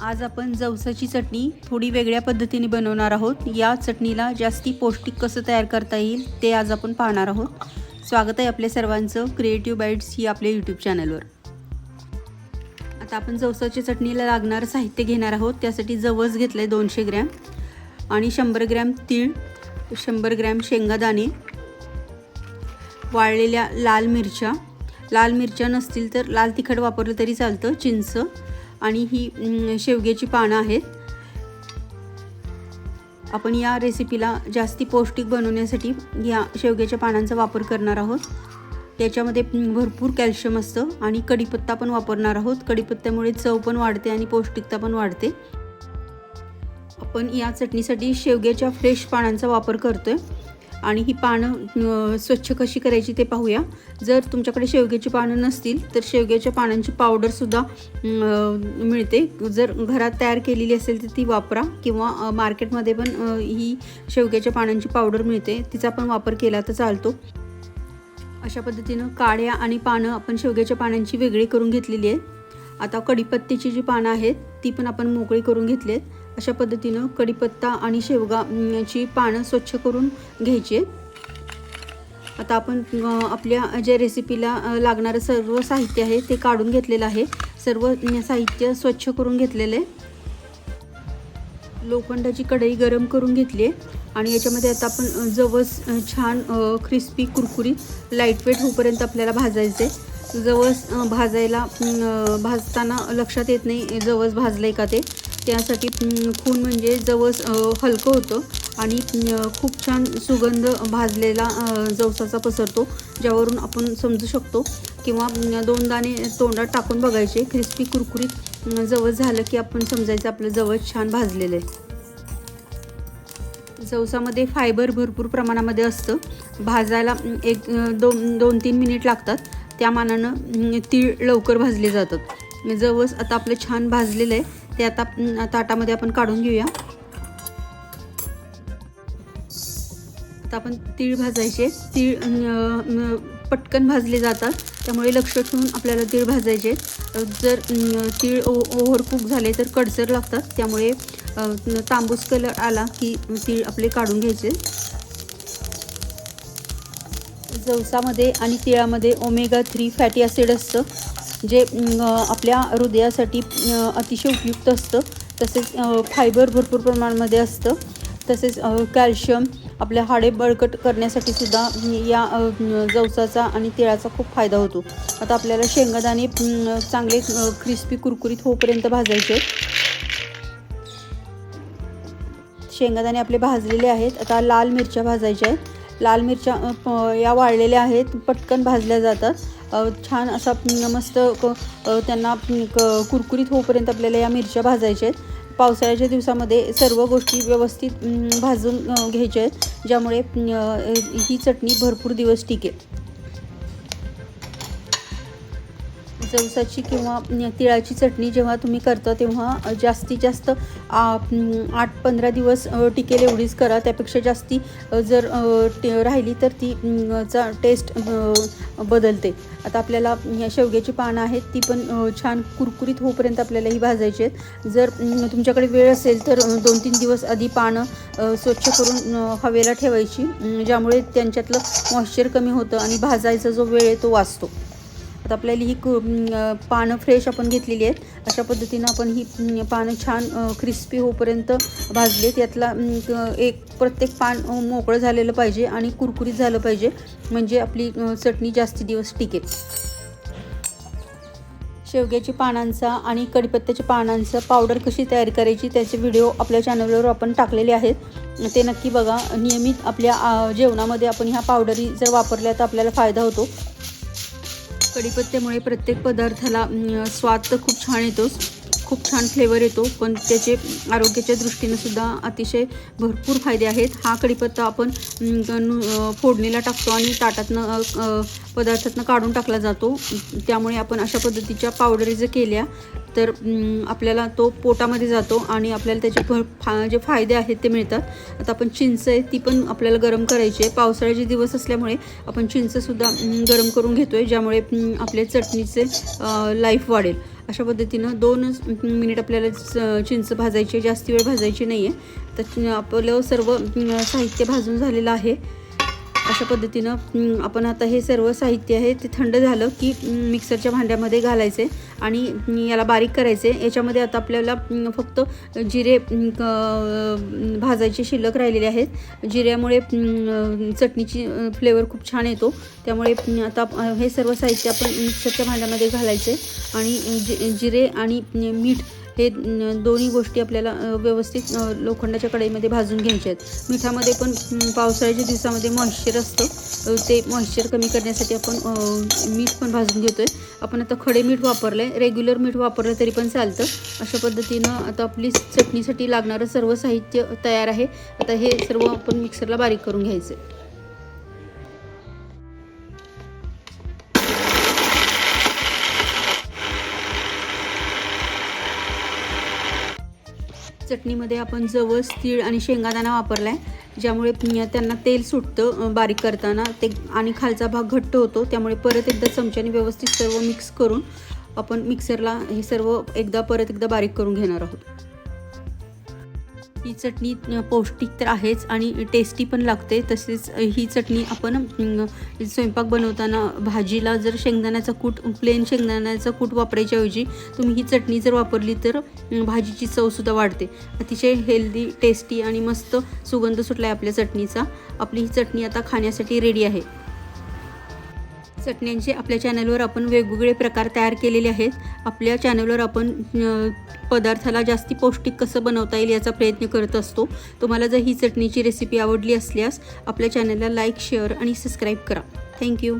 आज आपण जवसाची चटणी थोडी वेगळ्या पद्धतीने बनवणार आहोत. या चटणीला जास्ती पौष्टिक कसं तयार करता येईल ते आज आपण पाहणार आहोत. स्वागत आहे आपल्या सर्वांचं क्रिएटिव्ह बाईट्स ही आपल्या यूट्यूब चॅनलवर आता आपण जवसाच्या चटणीला लागणारं साहित्य घेणार आहोत. त्यासाठी जवस घेतलं आहे दोनशे ग्रॅम आणि शंभर ग्रॅम तीळ शंभर ग्रॅम शेंगादाणे वाळलेल्या लाल मिरच्या. लाल मिरच्या नसतील तर लाल तिखट वापरलं तरी चालतं चिंच आणि ही शेवग्याची पानं आहेत. आपण या रेसिपीला जास्ती पौष्टिक बनवण्यासाठी या शेवग्याच्या पानांचा वापर करणार आहोत. त्याच्यामध्ये भरपूर कॅल्शियम असतं आणि कढीपत्ता पण वापरणार आहोत. कढीपत्त्यामुळे चव पण वाढते आणि पौष्टिकता पण वाढते. आपण या चटणीसाठी शेवग्याच्या फ्रेश पानांचा वापर करतो आहे आणि ही पानं स्वच्छ कशी करायची ते पाहूया. जर तुमच्याकडे शेवग्याची पानं नसतील तर शेवग्याच्या पानांची पावडरसुद्धा मिळते. जर घरात तयार केलेली असेल तर ती वापरा. किंवा मार्केटमध्ये पण ही शेवग्याच्या पानांची पावडर मिळते. तिचा पण वापर केला तर चालतो. अशा पद्धतीनं काड्या आणि पानं आपण शेवग्याच्या पानांची वेगळी करून घेतलेली आहेत. आता कडीपत्तीची जी पानं आहेत ती पण आपण मोकळी करून घेतली आहेत. अशा पद्धतीनं कढीपत्ता आणि शेवगाची पानं स्वच्छ करून घ्यायची आता आपण आपल्या ज्या रेसिपीला लागणारं सर्व साहित्य आहे ते काढून घेतलेलं आहे. सर्व साहित्य स्वच्छ करून घेतलेलं आहे. लोखंडाची कढई गरम करून घेतली आहे. आणि याच्यामध्ये आता आपण जवस छान क्रिस्पी कुरकुरीत लाईटवेट होईपर्यंत आपल्याला भाजायचे जवस भाजायला भाजताना लक्षात येत नाही जवस भाजलं आहे का ते. त्यासाठी खून म्हणजे जवस हलकं होतं आणि खूप छान सुगंध भाजलेला जवसाचा पसरतो ज्यावरून आपण समजू शकतो. किंवा दोन दाणे तोंडात टाकून बघायचे क्रिस्पी कुरकुरीत जवस झालं की आपण समजायचं आपलं जवस छान भाजलेलं आहे. जवसामध्ये फायबर भरपूर प्रमाणामध्ये असतं. भाजायला एक दोन दोन तीन मिनिट लागतात. त्या मानानं तीळ लवकर भाजले जातात. जवस आता आपलं छान भाजलेलं आहे. ते आता ताटामध्ये आपण काढून घेऊया. आता आपण तीळ भाजायचे. तीळ पटकन भाजले जातात. त्यामुळे लक्ष ठेवून आपल्याला तीळ भाजायचे जर तीळ ओ ओव्हर कुक झाले तर कडसर लागतात. त्यामुळे तांबूस कलर आला की तीळ आपले काढून घ्यायचे. जवसामध्ये आणि तिळामध्ये ओमेगा थ्री फॅटी ॲसिड असतं. जे आपल्या हृदयासाठी अतिशय उपयुक्त असतं. तसेच फायबर भरपूर प्रमाणामध्ये असतं. तसेच कॅल्शियम आपल्या हाडे बळकट करण्यासाठी सुद्धा या जवसाचा आणि तिळाचा खूप फायदा होतो. आता आपल्याला शेंगादाणे चांगले क्रिस्पी कुरकुरीत होपर्यंत भाजायचे शेंगादाणे आपले भाजलेले आहेत. आता लाल मिरच्या भाजायच्या आहेत. लाल मिरच्या या वाळलेल्या आहेत. पटकन भाजल्या जातात. छान असा मस्त क- त्यांना क- कुरकुरीत होऊपर्यंत आपल्याला या मिरच्या भाजायच्या आहेत. पावसाळ्याच्या दिवसामध्ये सर्व गोष्टी व्यवस्थित भाजून घ्यायच्या आहेत ज्यामुळे ही चटणी भरपूर दिवस टिकेल. जवसाची किंवा तिळाची चटणी जेव्हा तुम्ही करता तेव्हा जास्तीत जास्त आ, आठ पंधरा दिवस टिकेल एवढीच करा. त्यापेक्षा जास्ती जर टे- राहिली तर ती चा टेस्ट बदलते. आता आपल्याला या शेवग्याची पानं आहेत ती पण छान कुरकुरीत होईपर्यंत आपल्याला ही भाजायची आहेत. जर तुमच्याकडे वेळ असेल तर दोन तीन दिवस आधी पानं स्वच्छ करून हवेला ठेवायची ज्यामुळे त्यांच्यातलं मॉइश्चर कमी होतं आणि भाजायचा जो वेळ आहे तो वाचतो. आता आपल्याला ही कु पानं फ्रेश आपण घेतलेली आहेत. अशा पद्धतीनं आपण ही पानं छान क्रिस्पी होईपर्यंत भाजले त्यातला एक प्रत्येक पान मोकळं झालेलं पाहिजे आणि कुरकुरीत झालं पाहिजे. म्हणजे आपली चटणी जास्त दिवस टिकेल. शेवग्याच्या पानांचा आणि कढीपत्त्याच्या पानांचा पावडर कशी तयार करायची त्याचे व्हिडिओ आपल्या चॅनलवर आपण टाकलेले आहेत. ते नक्की बघा. नियमित आपल्या जेवणामध्ये आपण ह्या पावडरी जर वापरल्या तर आपल्याला फायदा होतो. कढीपत्त्यामुळे प्रत्येक पदार्थाला स्वाद तर खूप छान येतोच. खूप छान फ्लेवर येतो. पण त्याचे आरोग्याच्या दृष्टीने सुद्धा अतिशय भरपूर फायदे आहेत. हा कढीपत्ता आपण फोडणीला टाकतो आणि ताटातनं पदार्थातनं काढून टाकला जातो. त्यामुळे आपण अशा पद्धतीच्या पावडरी जर केल्या तर आपल्याला तो पोटामध्ये जातो आणि आपल्याला त्याचे भर फा जे फायदे आहेत ते मिळतात. आता आपण चिंच आहे ती पण आपल्याला गरम करायची आहे. पावसाळ्याचे दिवस असल्यामुळे आपण चिंचसुद्धा गरम करून घेतो आहे ज्यामुळे आपले आपल्या चटणीचे लाईफ वाढेल. अशा पद्धतीनं दोनच मिनिट आपल्याला च- चिंच भाजायची आहे, जास्त वेळ भाजायची नाही आहे तर आपलं सर्व साहित्य भाजून झालेलं आहे. अशा पद्धतीनं आपण आता हे सर्व साहित्य आहे ते थंड झालं की मिक्सरच्या भांड्यामध्ये घालायचे आणि याला बारीक करायचे. याच्यामध्ये आता आपल्याला फक्त जिरे क- भाजायचे शिल्लक राहिलेले आहेत. जिऱ्यामुळे चटणीची फ्लेवर खूप छान येतो. त्यामुळे आता हे सर्व साहित्य आपण मिक्सरच्या भांड्यामध्ये घालायचे आणि जि जिरे आणि मीठ हे दोन्ही गोष्टी आपल्याला व्यवस्थित लोखंडाच्या कढईमध्ये भाजून घ्यायच्या आहेत. मिठामध्ये पण पावसाळ्याच्या दिवसामध्ये मॉइश्चर असतं. ते मॉइश्चर कमी करण्यासाठी आपण मीठ पण भाजून घेतो आहे आपण आता खडे मीठ वापरलं आहे रेग्युलर मीठ वापरलं तरी पण चालतं. अशा पद्धतीनं आता आपली चटणीसाठी लागणारं सर्व साहित्य तयार आहे. आता हे सर्व आपण मिक्सरला बारीक करून घ्यायचं चटणीमध्ये आपण जवस तीळ आणि शेंगादाणा वापरला आहे ज्यामुळे त्यांना तेल सुटतं बारीक करताना. ते आणि खालचा भाग घट्ट होतो त्यामुळे परत एकदा चमच्याने व्यवस्थित सर्व मिक्स करून आपण मिक्सरला हे सर्व एकदा परत एकदा बारीक करून घेणार आहोत. ही चटणी पौष्टिक तर आहेच आणि टेस्टी पण लागते. तसेच ही चटणी आपण स्वयंपाक बनवताना भाजीला जर शेंगदाण्याचा कूट प्लेन शेंगदाण्याचा कूट वापरायच्याऐवजी तुम्ही ही चटणी जर वापरली तर भाजीची चवसुद्धा वाढते. अतिशय हेल्दी टेस्टी आणि मस्त सुगंध सुटला आहे आपल्या चटणीचा. आपली ही चटणी आता खाण्यासाठी रेडी आहे. चटण्यांचे आपल्या चॅनलवर आपण वेगवेगळे प्रकार तयार केलेले आहेत. आपल्या चॅनलवर आपण पदार्थाला जास्ती पौष्टिक कसं बनवता येईल याचा प्रयत्न करत असतो. तुम्हाला जर ही चटणीची रेसिपी आवडली असल्यास आपल्या चॅनलला लाईक शेअर आणि सबस्क्राईब करा. Thank you